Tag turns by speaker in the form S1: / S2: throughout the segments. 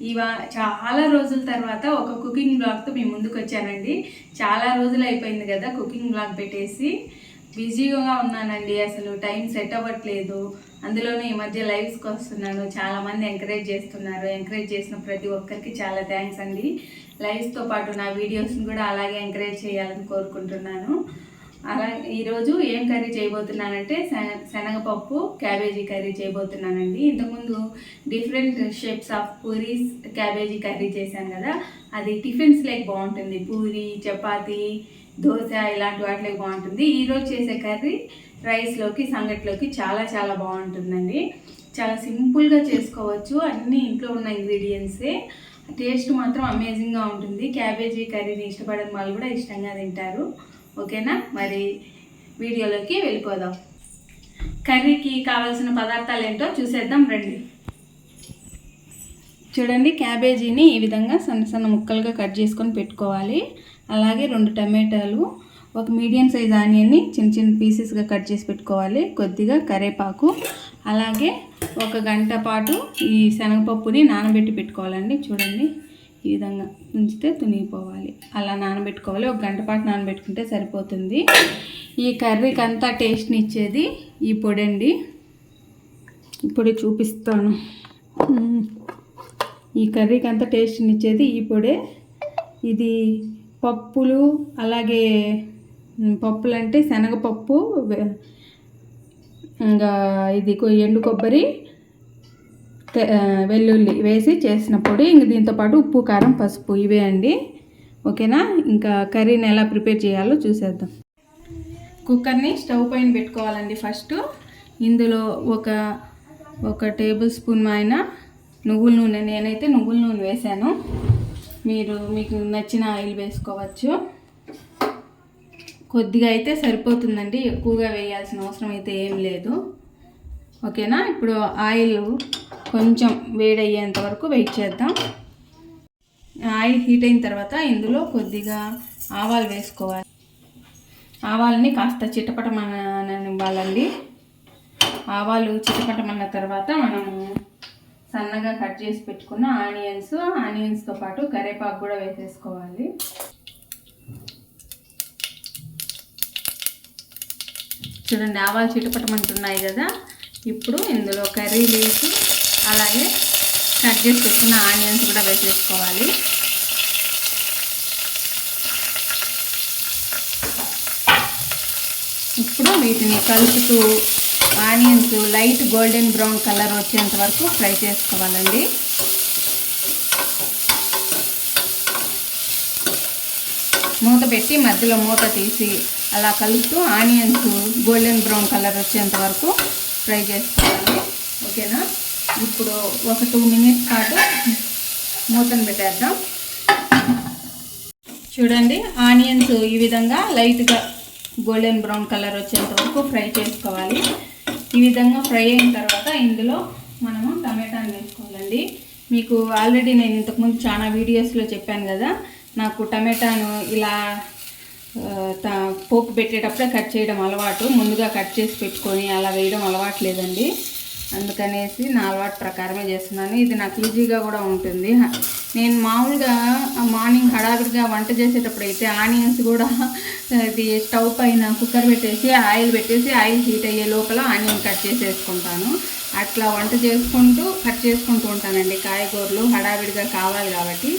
S1: ఇవా చాలా రోజుల తర్వాత ఒక కుకింగ్ బ్లాగ్తో మేము ముందుకు వచ్చానండి. చాలా రోజులు అయిపోయింది కదా కుకింగ్ బ్లాగ్ పెట్టేసి. బిజీగా ఉన్నానండి అసలు టైం సెట్ అవ్వట్లేదు. అందులోనే ఈ మధ్య లైవ్స్కి వస్తున్నాను. చాలా మంది ఎంకరేజ్ చేస్తున్నారు. ఎంకరేజ్ చేసిన ప్రతి ఒక్కరికి చాలా థ్యాంక్స్ అండి. లైవ్స్తో పాటు నా వీడియోస్ని కూడా అలాగే ఎంకరేజ్ చేయాలని కోరుకుంటున్నాను. అలా ఈరోజు ఏం కర్రీ చేయబోతున్నానంటే శనగపప్పు క్యాబేజీ కర్రీ చేయబోతున్నానండి. ఇంతకుముందు different shapes of puris cabbage curry చేశాను కదా అది టిఫిన్స్ లైక్ బాగుంటుంది. పూరి చపాతి దోశ ఇలాంటి వాటిలోకి బాగుంటుంది. ఈరోజు చేసే కర్రీ రైస్లోకి సంగట్లోకి చాలా చాలా బాగుంటుందండి. చాలా సింపుల్గా చేసుకోవచ్చు. అన్నీ ఇంట్లో ఉన్న ఇంగ్రీడియంట్సే. టేస్ట్ మాత్రం అమేజింగ్గా ఉంటుంది. క్యాబేజీ కర్రీని ఇష్టపడని వాళ్ళు కూడా ఇష్టంగా తింటారు. ఓకేనా? మరి వీడియోలోకి వెళ్ళిపోదాం. కర్రీకి కావాల్సిన పదార్థాలు ఏంటో చూసేద్దాం రండి. చూడండి క్యాబేజీని ఈ విధంగా సన్న సన్న ముక్కలుగా కట్ చేసుకొని పెట్టుకోవాలి. అలాగే రెండు టమాటాలు ఒక మీడియం సైజ్ ఆనియన్ని చిన్న చిన్న పీసెస్గా కట్ చేసి పెట్టుకోవాలి. కొద్దిగా కరేపాకు అలాగే ఒక గంట పాటు ఈ శనగపప్పుని నానబెట్టి పెట్టుకోవాలండి. చూడండి. ఈ విధంగా ఉంచితే తునిగిపోవాలి. అలా నానబెట్టుకోవాలి. ఒక గంట పాటు నానబెట్టుకుంటే సరిపోతుంది. ఈ కర్రీకి అంతా టేస్ట్ని ఇచ్చేది ఈ పొడి అండి ఇప్పుడు చూపిస్తాను. ఈ కర్రీకి అంతా టేస్ట్ని ఇచ్చేది ఈ పొడే. ఇది పప్పులు అలాగే పప్పులు అంటే శనగపప్పు ఇంకా ఇది కొ- ఎండు కొబ్బరి వెల్లుల్లి వేసి చేసిన పొడి ఇంక దీంతో పాటు ఉప్పు కారం పసుపు ఇవే అండి. ఓకేనా? ఇంకా కర్రీని ఎలా ప్రిపేర్ చేయాలో చూసేద్దాం. కుక్కర్ని స్టవ్ పైన పెట్టుకోవాలండి ఫస్ట్. ఇందులో ఒక ఒక టేబుల్ స్పూన్ అయిన నువ్వుల నూనె నేనైతే నువ్వుల నూనె వేశాను మీరు మీకు నచ్చిన ఆయిల్ వేసుకోవచ్చు. కొద్దిగా అయితే సరిపోతుందండి ఎక్కువగా వేయాల్సిన అవసరం అయితే ఏం లేదు. ఓకేనా? ఇప్పుడు ఆయిల్ కొంచెం వేడయ్యేంత వరకు వెయిట్ చేద్దాం. ఆయిల్ హీట్ అయిన తర్వాత ఇందులో కొద్దిగా ఆవాలు వేసుకోవాలి. ఆవాలని కాస్త చిట్టపటమనివ్వాలండి ఆవాలు చిట్టపటమన్న తర్వాత మనము సన్నగా కట్ చేసి పెట్టుకున్న ఆనియన్స్ ఆనియన్స్తో పాటు కరేపాకు కూడా వేసేసుకోవాలి. చూడండి ఆవాలు చిటపటమంటున్నాయి కదా. ఇప్పుడు ఇందులో కర్రీ లీవ్స్ అలాగే కట్ చేసి పెట్టుకున్న ఆనియన్స్ కూడా వేసేసుకోవాలి. ఇప్పుడు వీటిని కలుపుతూ onions light golden brown colour వచ్చేంత వరకు ఫ్రై చేసుకోవాలండి. మూత పెట్టి మధ్యలో మూత తీసి అలా కలుపుతూ ఆనియన్స్ గోల్డెన్ బ్రౌన్ కలర్ వచ్చేంత వరకు ఫ్రై చేసుకోవాలి. ఓకేనా? ఇప్పుడు ఒక టూ మినిట్స్ పాటు మూతను పెట్టేద్దాం. చూడండి ఆనియన్స్ ఈ విధంగా లైట్గా గోల్డెన్ బ్రౌన్ కలర్ వచ్చేంత వరకు ఫ్రై చేసుకోవాలి. ఈ విధంగా ఫ్రై అయిన తర్వాత ఇందులో మనము టమాటాను వేసుకోవాలండి. మీకు ఆల్రెడీ నేను ఇంతకుముందు చాలా వీడియోస్లో చెప్పాను కదా నాకు టమాటాను ఇలా త- పోపు పెట్టేటప్పుడే కట్ చేయడం అలవాటు. ముందుగా కట్ చేసి పెట్టుకొని అలా వేయడం అలవాటు లేదండి. అందుకనేసి నా అలవాటు ప్రకారమే చేస్తున్నాను. ఇది నాకు ఈజీగా కూడా ఉంటుంది. నేను మామూలుగా మార్నింగ్ హడావిడిగా వంట చేసేటప్పుడు అయితే ఆనియన్స్ కూడా ఇది స్టవ్ పైన కుక్కర్ పెట్టేసి ఆయిల్ పెట్టేసి ఆయిల్ హీట్ అయ్యే లోపల ఆనియన్ కట్ చేసేసుకుంటాను. అట్లా వంట చేసుకుంటూ కట్ చేసుకుంటూ ఉంటానండి కాయగూరలు. హడావిడిగా కావాలి కాబట్టి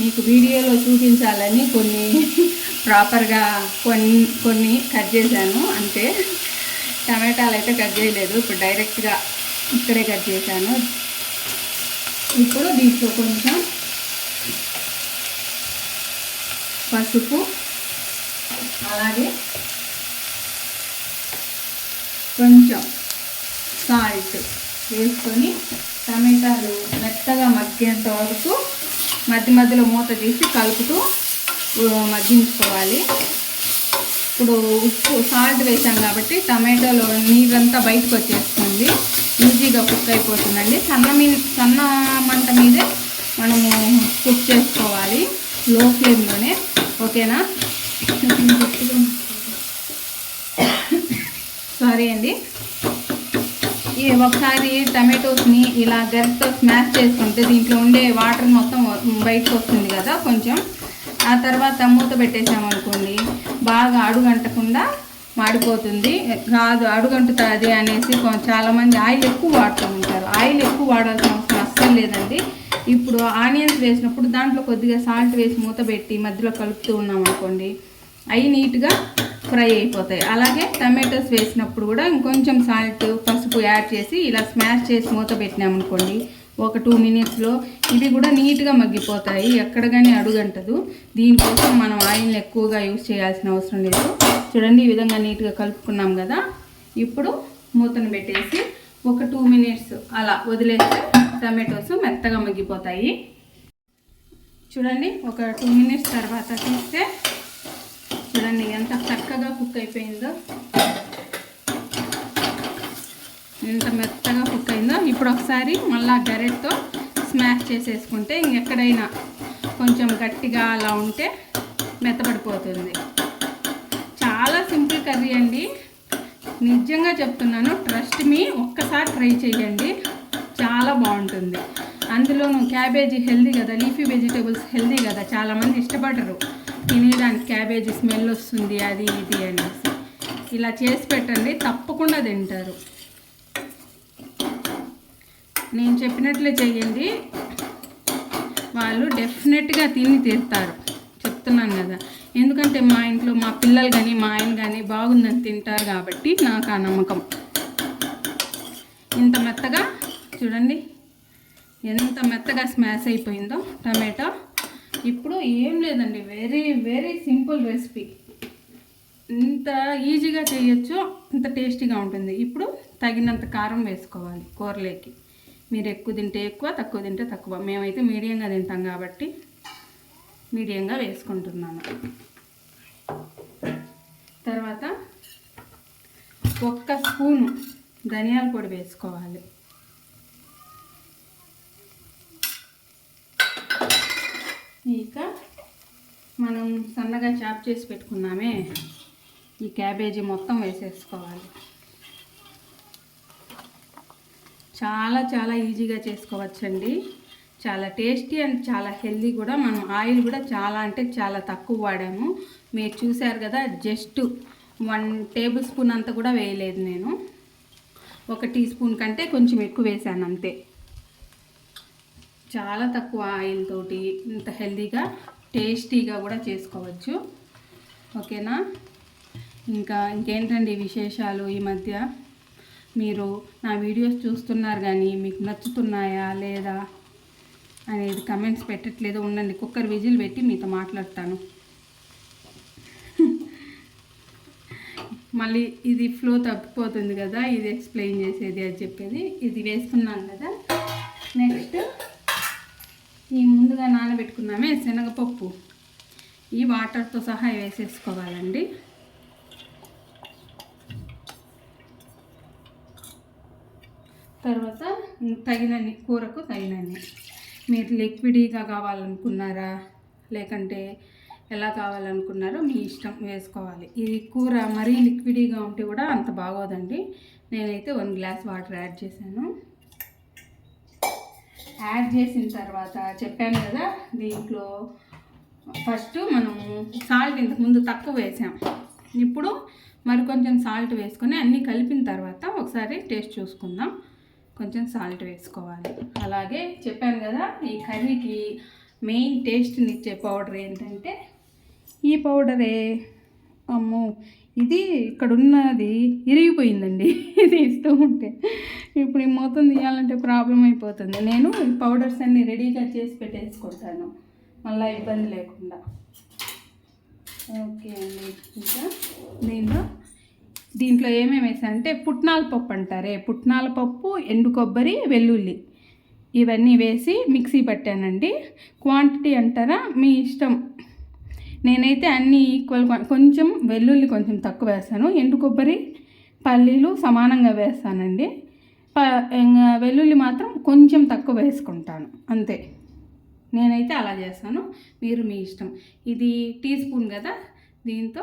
S1: మీకు వీడియోలో చూపించాలని కొన్ని ప్రాపర్గా కొన్ని కొన్ని కట్ చేశాను. అంతే టమాటాలు అయితే కట్ చేయలేదు. ఇప్పుడు డైరెక్ట్గా ఇక్కడే కట్ చేశాను. ఇప్పుడు దీంట్లో కొంచెం పసుపు అలాగే కొంచెం సాల్ట్ వేసుకొని టమాటాలు మెత్తగా మగ్గేంత వరకు మధ్య మధ్యలో మూత తీసి కలుపుతూ మగ్గించుకోవాలి. ఇప్పుడు ఉప్పు సాల్ట్ వేసాం కాబట్టి టమాటోలో నీరంతా బయటకు వచ్చేస్తుంది. ఈజీగా కుక్ అయిపోతుందండి. సన్న మీ సన్న మంట మీదే మనము కుక్ చేసుకోవాలి. లో ఫ్లేమ్లోనే. ఓకేనా? సారీ అండి. ఈ ఒకసారి టమాటోస్ని ఇలా గరిటతో స్మాష్ చేసుకుంటే దీంట్లో ఉండే వాటర్ మొత్తం బయటకు వస్తుంది కదా కొంచెం. ఆ తర్వాత మూత పెట్టేసామనుకోండి బాగా అడుగంటకుండా మాడిపోతుంది. కాదు అడుగంటుతుంది అనేసి చాలామంది ఆయిల్ ఎక్కువ వాడుతూ ఉంటారు. ఆయిల్ ఎక్కువ వాడాల్సిన అవసరం అస్సలు లేదండి. ఇప్పుడు ఆనియన్స్ వేసినప్పుడు దాంట్లో కొద్దిగా సాల్ట్ వేసి మూత పెట్టి మధ్యలో కలుపుతూ ఉన్నాం అనుకోండి అవి నీట్గా ఫ్రై అయిపోతాయి. అలాగే టమాటోస్ వేసినప్పుడు కూడా ఇంకొంచెం సాల్ట్ పసుపు యాడ్ చేసి ఇలా స్మాష్ చేసి మూత పెట్టినామనుకోండి ఒక టూ మినిట్స్లో ఇవి కూడా నీట్గా మగ్గిపోతాయి. ఎక్కడ కానీ అడుగంటదు. దీనికోసం మనం ఆయిల్ని ఎక్కువగా యూజ్ చేయాల్సిన అవసరం లేదు. చూడండి ఈ విధంగా నీట్గా కలుపుకున్నాం కదా. ఇప్పుడు మూతను పెట్టేసి ఒక టూ మినిట్స్ అలా వదిలేస్తే టమాటోస్ మెత్తగా మగ్గిపోతాయి. చూడండి ఒక టూ మినిట్స్ తర్వాత తీస్తే చూడండి ఎంత చక్కగా కుక్ అయిపోయిందో. ఎంత మెత్తగా కుక్ అయిందో. ఇప్పుడు ఒకసారి మళ్ళా గరెట్తో స్మాష్ చేసేసుకుంటే ఇంకెక్కడైనా కొంచెం గట్టిగా అలా ఉంటే మెత్తపడిపోతుంది. చాలా సింపుల్ కర్రీ అండి. నిజంగా చెప్తున్నాను ట్రస్ట్ మీ ఒక్కసారి ట్రై చేయండి. చాలా బాగుంటుంది. అందులోనూ క్యాబేజీ హెల్దీ కదా లీఫీ వెజిటేబుల్స్ హెల్దీ కదా చాలామంది ఇష్టపడరు. తినేదానికి క్యాబేజీ స్మెల్ వస్తుంది అది ఇది అనేసి. ఇలా చేసి పెట్టండి తప్పకుండా తింటారు. నేను చెప్పినట్లే చేయండి. వాళ్ళు డెఫినెట్గా తిని తీరుతారు. చెప్తున్నాను కదా. ఎందుకంటే మా ఇంట్లో మా పిల్లలు కానీ మా ఆయన కానీ బాగుందని తింటారు కాబట్టి నాకు ఆ నమ్మకం. ఇంత మెత్తగా చూడండి ఎంత మెత్తగా స్మాష్ అయిపోయిందో టమాటో. ఇప్పుడు ఏం లేదండి వెరీ వెరీ సింపుల్ రెసిపీ. ఇంత ఈజీగా చేయొచ్చు ఇంత టేస్టీగా ఉంటుంది. ఇప్పుడు తగినంత కారం వేసుకోవాలి కూరలోకి. మీరు ఎక్కువ తింటే ఎక్కువ తక్కువ తింటే తక్కువ. మేమైతే మీడియంగా తింటాం కాబట్టి మీడియంగా వేసుకుంటున్నాను. తర్వాత ఒక్క స్పూను ధనియాల పొడి వేసుకోవాలి. ఇక మనం సన్నగా చాప్ చేసి పెట్టుకున్నామే. ఈ క్యాబేజీ మొత్తం వేసేసుకోవాలి. చాలా చాలా ఈజీగా చేసుకోవచ్చండి. చాలా టేస్టీ అండ్ చాలా హెల్దీ కూడా మనం ఆయిల్ కూడా చాలా అంటే చాలా తక్కువ వాడాము. మీరు చూశారు కదా జస్ట్ వన్ టేబుల్ స్పూన్ అంతా కూడా వేయలేదు నేను. ఒక టీ స్పూన్ కంటే కొంచెం ఎక్కువ వేసాను అంతే. చాలా తక్కువ ఆయిల్ తోటి ఇంత హెల్దీగా టేస్టీగా కూడా చేసుకోవచ్చు. ఓకేనా? ఇంకా ఇంకేంటండి విశేషాలు ఈ మధ్య? మీరు నా వీడియోస్ చూస్తున్నారు కానీ మీకు నచ్చుతున్నాయా లేదా? అనేది కమెంట్స్ పెట్టట్లేదు ఉండండి. కుక్కర్ విజిల్ పెట్టి మీతో మాట్లాడతాను. మళ్ళీ ఇది ఫ్లో తప్పిపోతుంది కదా ఇది ఎక్స్ప్లెయిన్ చేసేది అని చెప్పేది. ఇది వేసుకున్నాను కదా. నెక్స్ట్ ఈ ముందుగా నానబెట్టుకున్నామే శనగపప్పు. ఈ వాటర్తో సహా వేసేసుకోవాలండి. తర్వాత తగినన్ని కూరకు తగినన్ని. మీరు లిక్విడీగా కావాలనుకున్నారా? లేకంటే ఎలా కావాలనుకున్నారో మీ ఇష్టం వేసుకోవాలి. ఇది కూర మరీ లిక్విడీగా ఉంటే కూడా అంత బాగోదండి. నేనైతే వన్ గ్లాస్ వాటర్ యాడ్ చేశాను. యాడ్ చేసిన తర్వాత చెప్పాను కదా దీంట్లో ఫస్ట్ మనము సాల్ట్ ఇంతకుముందు తక్కువ వేసాం. ఇప్పుడు మరి కొంచెం సాల్ట్ వేసుకొని అన్నీ కలిపిన తర్వాత ఒకసారి టేస్ట్ చూసుకుందాం. కొంచెం సాల్ట్ వేసుకోవాలి. అలాగే చెప్పాను కదా ఈ కర్రీకి మెయిన్ టేస్ట్ని ఇచ్చే పౌడర్ ఏంటంటే ఈ పౌడరే అమ్మో ఇది ఇక్కడ ఉన్నది ఇరిగిపోయిందండి. ఇది ఇస్తూ ఉంటే. ఇప్పుడు ఈ మొత్తం తీయాలంటే ప్రాబ్లం అయిపోతుంది. నేను ఈ పౌడర్స్ అన్నీ రెడీగా చేసి పెట్టేసుకుంటాను మళ్ళీ ఇబ్బంది లేకుండా. ఓకే అండి. ఇంకా దీంట్లో దీంట్లో ఏమేమి వేసానంటే పుట్నాల పప్పు అంటారే. పుట్నాల పప్పు ఎండు కొబ్బరి వెల్లుల్లి. ఇవన్నీ వేసి మిక్సీ పట్టానండి. క్వాంటిటీ అంటారా? మీ ఇష్టం. నేనైతే అన్నీ ఈక్వల్ కొంచెం వెల్లుల్లి కొంచెం తక్కువ వేస్తాను. ఎండు కొబ్బరి పల్లీలు సమానంగా వేస్తానండి. ప ఇంకా వెల్లుల్లి మాత్రం కొంచెం తక్కువ వేసుకుంటాను. అంతే. నేనైతే అలా చేస్తాను. మీరు మీ ఇష్టం. ఇది టీ స్పూన్ కదా? దీంతో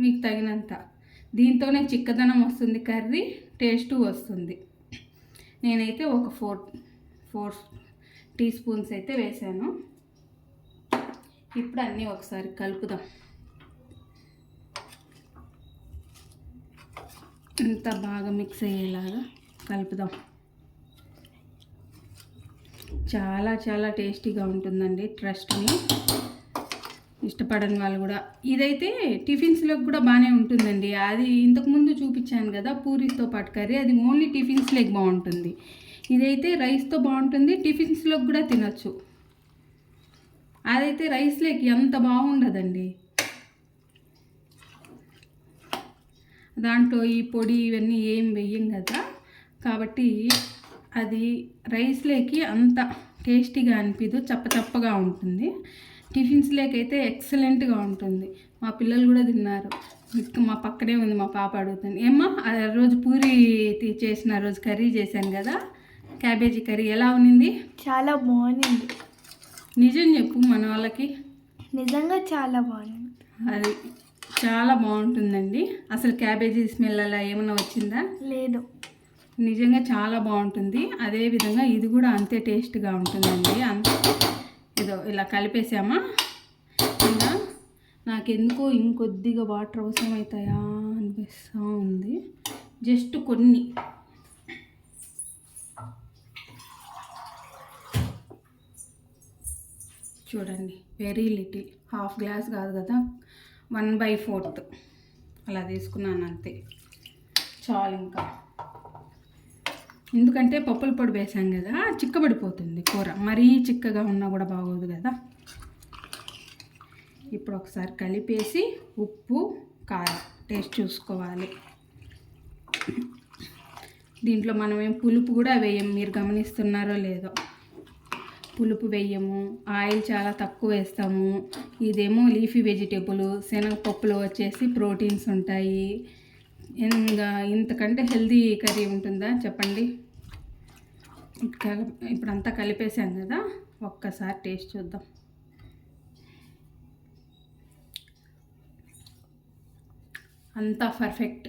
S1: మీకు తగినంత. దీంతోనే చిక్కదనం వస్తుంది కర్రీ టేస్ట్ వస్తుంది. నేనైతే ఒక ఫోర్ ఫోర్ టీ స్పూన్స్ అయితే వేసాను. ఇప్పుడు అన్నీ ఒకసారి కలుపుదాం. ఇంత బాగా మిక్స్ అయ్యేలాగా కలుపుదాం. చాలా చాలా టేస్టీగా ఉంటుందండి ట్రస్ట్ని ఇష్టపడని వాళ్ళు కూడా. ఇదైతే టిఫిన్స్లోకి కూడా బాగానే ఉంటుందండి. అది ఇంతకుముందు చూపించాను కదా పూరితో పాటు కర్రీ. అది ఓన్లీ టిఫిన్స్లోకి బాగుంటుంది ఇదైతే రైస్తో బాగుంటుంది టిఫిన్స్లోకి కూడా తినచ్చు. అదైతే రైస్లోకి ఎంత బాగుండదండి దాంట్లో ఈ పొడి ఇవన్నీ ఏం వెయ్యం కదా. కాబట్టి అది రైస్లోకి అంత టేస్టీగా అనిపిదు చప్ప చప్పగా ఉంటుంది. టిఫిన్స్లోకి అయితే ఎక్సలెంట్గా ఉంటుంది. మా పిల్లలు కూడా తిన్నారు. ఇంకా మా పక్కనే ఉంది మా పాప అడుగుతుంది. ఏమ్మా ఆ రోజు పూరి చేసిన రోజు కర్రీ చేశాను కదా? క్యాబేజీ కర్రీ ఎలా ఉన్నింది?
S2: చాలా బాగుంది.
S1: నిజం చెప్పు మన వాళ్ళకి.
S2: నిజంగా చాలా బాగుంది.
S1: అది చాలా బాగుంటుందండి. అసలు క్యాబేజీ స్మెల్ అలా ఏమన్నా వచ్చిందా?
S2: లేదు.
S1: నిజంగా చాలా బాగుంటుంది. అదే విధంగా ఇది కూడా అంతే టేస్ట్గా ఉంటుందండి. అంత ఏదో ఇలా కలిపేసామా? ఇంకా నాకెందుకో ఇంకొద్దిగా వాటర్ అవసరం అవుతాయా అనిపిస్తూ ఉంది. జస్ట్ కొన్ని. చూడండి వెరీ లిటిల్ హాఫ్ గ్లాస్ కాదు కదా వన్ బై ఫోర్త్ అలా తీసుకున్నాను అంతే. చాలు ఇంకా. ఎందుకంటే పప్పుల పొడి వేసాం కదా చిక్కబడిపోతుంది కూర. మరీ చిక్కగా ఉన్నా కూడా బాగోదు కదా. ఇప్పుడు ఒకసారి కలిపేసి ఉప్పు కారం. టేస్ట్ చూసుకోవాలి. దీంట్లో మనం ఏం పులుపు కూడా వేయం. మీరు గమనిస్తున్నారో లేదో. పులుపు వేయము. ఆయిల్ చాలా తక్కువ వేస్తాము. ఇదేమో లీఫీ వెజిటేబుల్ శనగపప్పులో వచ్చేసి ప్రోటీన్స్ ఉంటాయి. ఇంకా ఇంతకంటే హెల్దీ కర్రీ ఉంటుందా చెప్పండి? ఇప్పుడు అంతా కలిపేసాం కదా ఒక్కసారి టేస్ట్ చూద్దాం. అంతా పర్ఫెక్ట్.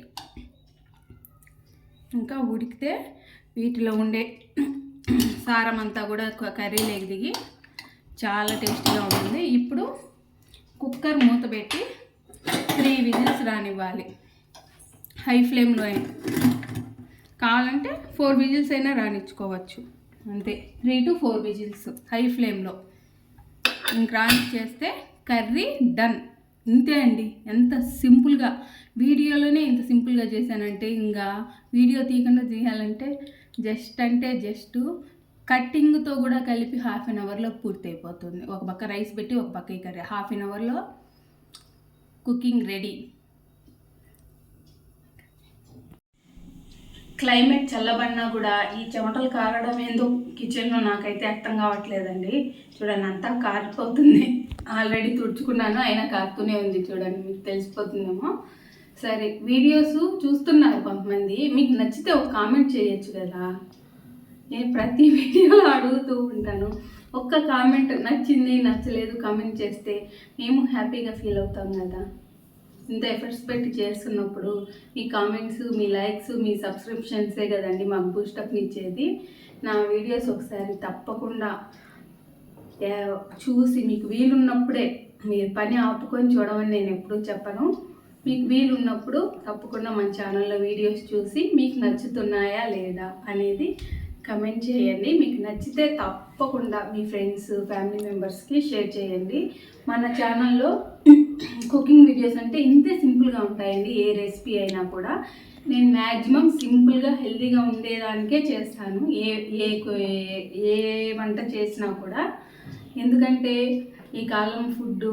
S1: ఇంకా ఉడికితే వీటిలో ఉండే సారం అంతా కూడా క- కర్రీలోకి దిగి చాలా టేస్టీగా ఉంటుంది. ఇప్పుడు కుక్కర్ మూత పెట్టి త్రీ విజిల్స్ రానివ్వాలి. హై ఫ్లేమ్లో కావాలంటే ఫోర్ విజిల్స్ అయినా రానిచ్చుకోవచ్చు. అంతే. Three to four whistles high ఫ్లేమ్లో. ఇంక రానిచ్చేస్తే కర్రీ డన్. ఇంతే అండి. ఎంత సింపుల్గా. వీడియోలోనే ఇంత సింపుల్గా చేశానంటే ఇంకా వీడియో తీయకుండా చేయాలంటే జస్ట్ అంటే జస్ట్ కట్టింగ్తో కూడా కలిపి హాఫ్ అన్ అవర్లో పూర్తి అయిపోతుంది ఒక పక్క రైస్ పెట్టి ఒక పక్క ఈ కర్రీ. హాఫ్ అన్ అవర్లో కుకింగ్ రెడీ. క్లైమేట్ చల్లబడినా కూడా ఈ చెమటలు కారడం ఏందో కిచెన్లో నాకైతే అర్థం కావట్లేదండి. చూడండి అంతా కారిపోతుంది. ఆల్రెడీ తుడుచుకున్నాను అయినా కారుతూనే ఉంది చూడండి మీకు తెలిసిపోతుందేమో. సరే వీడియోస్ చూస్తున్నారు కొంతమంది. మీకు నచ్చితే ఒక కామెంట్ చేయొచ్చు కదా. నేను ప్రతి వీడియోలో అడుగుతూ ఉంటాను. ఒక్క కామెంట్ నచ్చింది నచ్చలేదు కామెంట్ చేస్తే మేము హ్యాపీగా ఫీల్ అవుతాం కదా. ఇంత ఎఫర్ట్స్ పెట్టి చేస్తున్నప్పుడు మీ కామెంట్స్ మీ లైక్స్ మీ సబ్స్క్రిప్షన్సే కదండి మాకు బూస్టప్ని ఇచ్చేది. నా వీడియోస్ ఒకసారి తప్పకుండా చూసి మీకు వీలున్నప్పుడే మీరు పని ఆపుకొని చూడమని నేను ఎప్పుడూ చెప్పను. మీకు వీలున్నప్పుడు తప్పకుండా మన ఛానల్లో వీడియోస్ చూసి మీకు నచ్చుతున్నాయా లేదా అనేది కమెంట్ చేయండి. మీకు నచ్చితే తప్పకుండా మీ ఫ్రెండ్స్ ఫ్యామిలీ మెంబర్స్కి షేర్ చేయండి. మన ఛానల్లో కుకింగ్ వీడియోస్ అంటే ఇంతే సింపుల్గా ఉంటాయండి ఏ రెసిపీ అయినా కూడా. నేను మ్యాక్సిమం సింపుల్గా హెల్తీగా ఉండేదానికే చేస్తాను. ఏ ఏ ఏ- వంట చేసినా కూడా. ఎందుకంటే ఈ కాలం ఫుడ్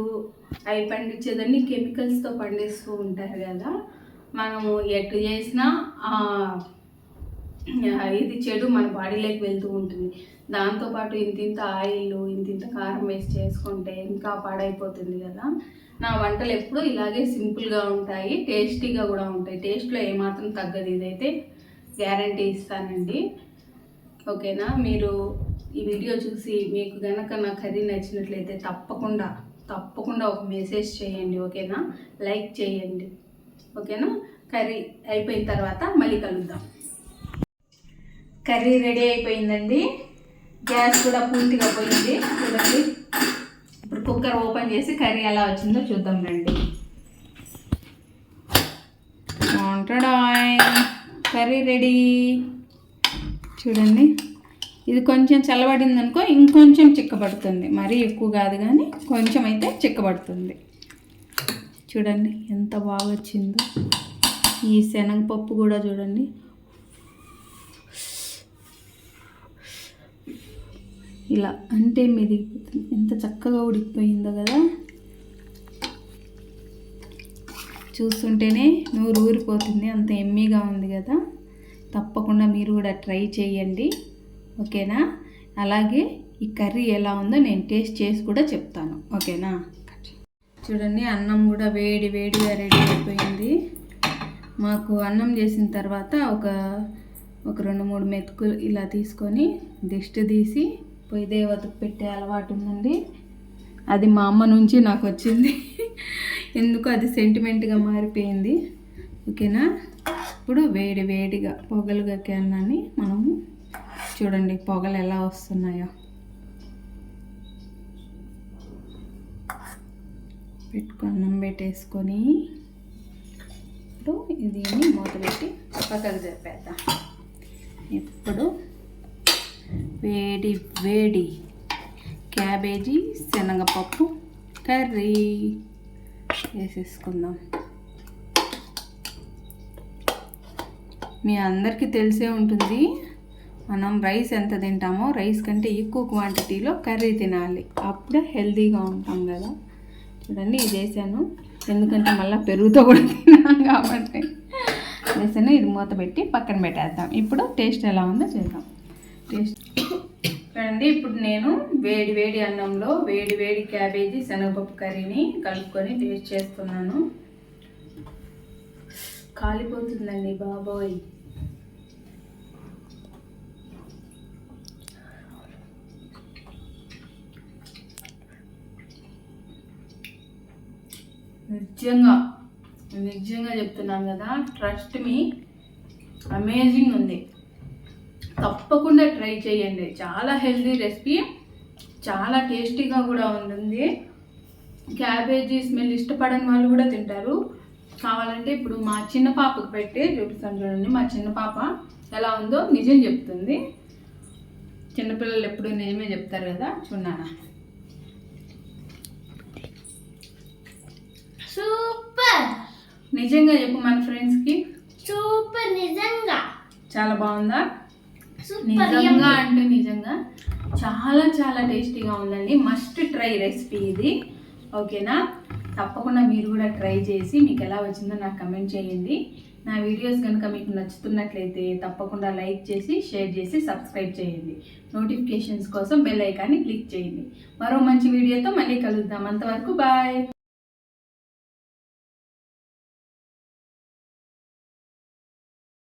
S1: అవి పండించేదాన్ని కెమికల్స్తో పండిస్తూ ఉంటారు కదా. మనము ఎటు చేసినా ఇది చెడు మన బాడీలోకి వెళ్తూ ఉంటుంది. దాంతోపాటు ఇంత ఇంత ఆయిల్ ఇంత ఇంత కారం వేసి చేసుకుంటే ఇంకా పాడైపోతుంది కదా. నా వంటలు ఎప్పుడూ ఇలాగే సింపుల్గా ఉంటాయి టేస్టీగా కూడా ఉంటాయి. టేస్ట్లో ఏమాత్రం తగ్గదు ఇదైతే. గ్యారంటీ ఇస్తానండి. ఓకేనా? మీరు ఈ వీడియో చూసి మీకు కనుక నా కర్రీ నచ్చినట్లయితే తప్పకుండా తప్పకుండా ఒక మెసేజ్ చేయండి ఓకేనా? లైక్ చేయండి. ఓకేనా? కర్రీ అయిపోయిన తర్వాత మళ్ళీ కలుద్దాం. కర్రీ రెడీ అయిపోయిందండి. గ్యాస్ కూడా పూర్తిగా పోయింది. చూడండి. ఇప్పుడు కుక్కర్ ఓపెన్ చేసి కర్రీ ఎలా వచ్చిందో చూద్దాం రండి. Curry ready. చూడండి. ఇది కొంచెం చల్లబడింది అనుకో ఇంకొంచెం చిక్కబడుతుంది. మరీ ఎక్కువ కాదు కానీ కొంచెం అయితే చిక్కబడుతుంది. చూడండి ఎంత బాగా వచ్చిందో. ఈ శనగపప్పు కూడా చూడండి. ఇలా అంటే మెదిగిపోతుంది ఎంత చక్కగా ఉడికిపోయిందో కదా. చూస్తుంటేనే నూరు ఊరిపోతుంది అంత ఎమ్మీగా ఉంది కదా. తప్పకుండా మీరు కూడా ట్రై చేయండి. ఓకేనా? అలాగే ఈ కర్రీ ఎలా ఉందో నేను టేస్ట్ చేసి కూడా చెప్తాను. ఓకేనా? చూడండి అన్నం కూడా వేడి వేడిగా రెడీ అయిపోయింది. మాకు అన్నం చేసిన తర్వాత ఒక ఒక రెండు మూడు మెతుకులు ఇలా తీసుకొని దిష్టి తీసి పొయ్యి దేవతకు పెట్టే అలవాటు ఉందండి. అది మా అమ్మ నుంచి నాకు వచ్చింది. ఎందుకు అది సెంటిమెంట్గా మారిపోయింది. ఓకేనా? ఇప్పుడు వేడి వేడిగా పొగలుగా అన్నాన్ని మనము చూడండి పొగలు ఎలా వస్తున్నాయో. పెట్టుకొని అన్నం పెట్టేసుకొని ఇప్పుడు దీన్ని మూత పెట్టి పక్కకు జరిపేద్దాం. ఇప్పుడు వేడి వేడి. క్యాబేజీ శనగపప్పు కర్రీ. వేసేసుకుందాం. మీ అందరికీ తెలిసే ఉంటుంది మనం రైస్ ఎంత తింటామో రైస్ కంటే ఎక్కువ క్వాంటిటీలో కర్రీ తినాలి. అప్పుడే హెల్తీగా ఉంటాం కదా. చూడండి ఇది వేసాను. ఎందుకంటే మళ్ళీ పెరుగుతో కూడా తిన్నాం కాబట్టి. వేసాను ఇది మూత పెట్టి పక్కన పెట్టేద్దాం. ఇప్పుడు టేస్ట్ ఎలా ఉందో చేద్దాం. చూడండి ఇప్పుడు నేను వేడి వేడి అన్నంలో వేడి వేడి క్యాబేజీ శనగపప్పు కర్రీని కలుపుకొని టేస్ట్ చేస్తున్నాను. కాలిపోతుందండి బాబోయ్. నిజంగా నిజంగా చెప్తున్నాను కదా ట్రస్ట్ మీ అమేజింగ్ ఉంది. తప్పకుండా ట్రై చేయండి. చాలా హెల్తీ రెసిపీ. చాలా టేస్టీగా కూడా ఉంటుంది. క్యాబేజీ స్మెల్ ఇష్టపడని వాళ్ళు కూడా తింటారు. కావాలంటే ఇప్పుడు మా చిన్న పాపకు పెట్టి చూపిస్తాను చూడండి. మా చిన్న పాప ఎలా ఉందో నిజం చెప్తుంది. చిన్నపిల్లలు ఎప్పుడు నిజమే చెప్తారు కదా? చూడానా
S2: సూపర్!
S1: నిజంగా చెప్పు మన ఫ్రెండ్స్కి
S2: సూపర్ నిజంగా.
S1: చాలా బాగుందా? నిజంగా అంటే నిజంగా చాలా చాలా టేస్టీగా ఉందండి. మస్ట్ ట్రై రెసిపీ ఇది. ఓకేనా? తప్పకుండా మీరు కూడా ట్రై చేసి మీకు ఎలా వచ్చిందో నాకు కమెంట్ చేయండి. నా వీడియోస్ కనుక మీకు నచ్చుతున్నట్లయితే తప్పకుండా లైక్ చేసి షేర్ చేసి సబ్స్క్రైబ్ చేయండి. నోటిఫికేషన్స్ కోసం బెల్ ఐకాన్ని క్లిక్ చేయండి. మరో మంచి వీడియోతో మళ్ళీ కలుద్దాం. అంతవరకు బాయ్